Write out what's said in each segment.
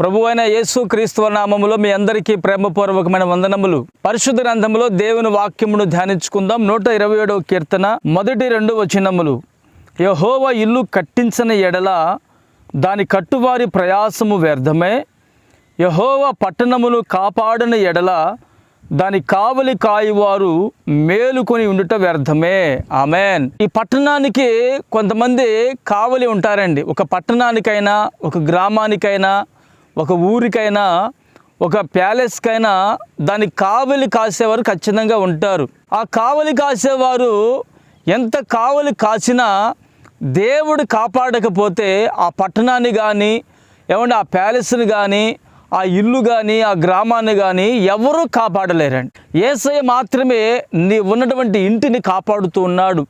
ప్రభు అయిన యేసు క్రీస్తువ నామములో మీ అందరికీ ప్రేమపూర్వకమైన వందనములు. పరిశుద్ధ గ్రంథములో దేవుని వాక్యమును ధ్యానించుకుందాం. నూట ఇరవై ఏడవ కీర్తన మొదటి రెండు వచనములు. యహోవ ఇల్లు కట్టించిన ఎడల దాని కట్టువారి ప్రయాసము వ్యర్థమే. యహోవ పట్టణమును కాపాడిన ఎడల దాని కావలి కాయవారు మేలుకొని ఉండుట వ్యర్థమే. ఆమెన్. ఈ పట్టణానికి కొంతమంది కావలి ఉంటారండి. ఒక పట్టణానికైనా ఒక గ్రామానికైనా ఒక ఊరికైనా ఒక ప్యాలెస్కైనా దాని కావలి కాసేవారు ఖచ్చితంగా ఉంటారు. ఆ కావలి కాసేవారు ఎంత కావలి కాసినా దేవుడు కాపాడకపోతే ఆ పట్టణాన్ని కానీ ఏమంటే ఆ ప్యాలెస్ని కానీ ఆ ఇల్లు కానీ ఆ గ్రామాన్ని కానీ ఎవరూ కాపాడలేరండి. ఏసయ్య మాత్రమే నీ ఉన్నటువంటి ఇంటిని కాపాడుతూ ఉన్నాడు.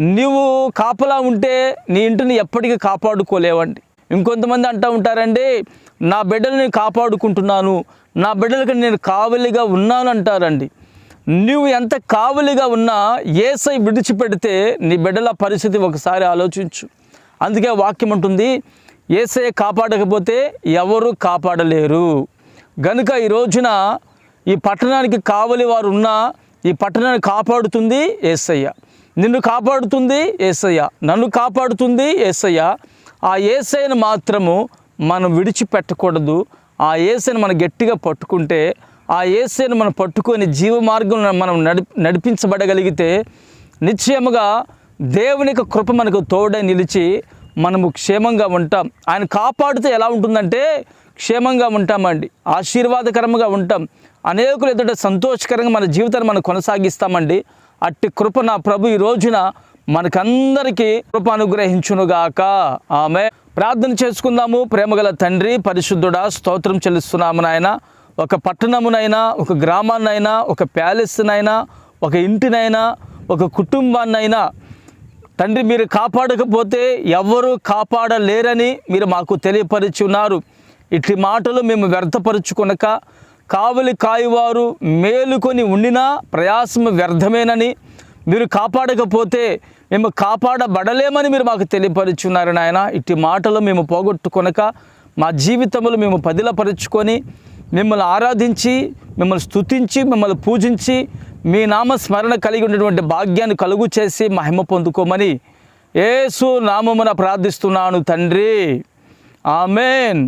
నీవు కాపలా ఉంటే నీ ఇంటిని ఎప్పటికీ కాపాడుకోలేవండి. ఇంకొంతమంది అంటూ ఉంటారండి నా బిడ్డల్ని కాపాడుకుంటున్నాను నా బిడ్డలకి నేను కావలిగా ఉన్నాను అంటారండి. నువ్వు ఎంత కావలిగా ఉన్నా ఏసై విడిచిపెడితే నీ బిడ్డల పరిస్థితి ఒకసారి ఆలోచించు. అందుకే వాక్యం ఉంటుంది ఏసై కాపాడకపోతే ఎవరు కాపాడలేరు. గనుక ఈ రోజున ఈ పట్టణానికి కావలి వారు ఉన్నా ఈ పట్టణాన్ని కాపాడుతుంది ఏసయ్య. నిన్ను కాపాడుతుంది ఏసయ్య నన్ను కాపాడుతుంది ఏసయ్య ఆ ఏసైను మాత్రము మనం విడిచిపెట్టకూడదు. ఆ ఏసైను మనం గట్టిగా పట్టుకుంటే ఆ ఏసైను మనం పట్టుకొని జీవ మార్గంలో మనం నడి నడిపించబడగలిగితే నిశ్చయముగా దేవుని యొక్క కృప మనకు తోడై నిలిచి మనము క్షేమంగా ఉంటాం. ఆయన కాపాడితే ఎలా ఉంటుందంటే క్షేమంగా ఉంటామండి ఆశీర్వాదకరంగా ఉంటాం. అనేకులు ఎదుట సంతోషకరంగా మన జీవితాన్ని మనం కొనసాగిస్తామండి. అట్టి కృప నా ప్రభు ఈ రోజున మనకందరికీ కృప అనుగ్రహించునుగాక. ఆమె ప్రార్థన చేసుకుందాము. ప్రేమగల తండ్రి పరిశుద్ధుడా స్తోత్రం చెల్లిస్తున్నాము నాయన. ఒక పట్టణమునైనా ఒక గ్రామాన్నైనా ఒక ప్యాలెస్నైనా ఒక ఇంటినైనా ఒక కుటుంబాన్నైనా తండ్రి మీరు కాపాడకపోతే ఎవ్వరూ కాపాడలేరని మీరు మాకు తెలియపరిచి ఉన్నారు. ఇట్టి మాటలు మేము వ్యర్థపరుచుకొనక కావలి కాయవారు మేలుకొని ఉండినా ప్రయాసం వ్యర్థమేనని మీరు కాపాడకపోతే మేము కాపాడబడలేమని మీరు మాకు తెలియపరుచున్నారు నాయన. ఇట్టి మాటలు మేము పోగొట్టుకొనక మా జీవితములు మేము పదిలపరుచుకొని మిమ్మల్ని ఆరాధించి మిమ్మల్ని స్తుతించి మిమ్మల్ని పూజించి మీ నామ స్మరణ కలిగి ఉన్నటువంటి భాగ్యాన్ని కలుగు చేసి మహిమ పొందుకోమని ఏసు నామమున ప్రార్థిస్తున్నాను తండ్రి. ఆమెన్.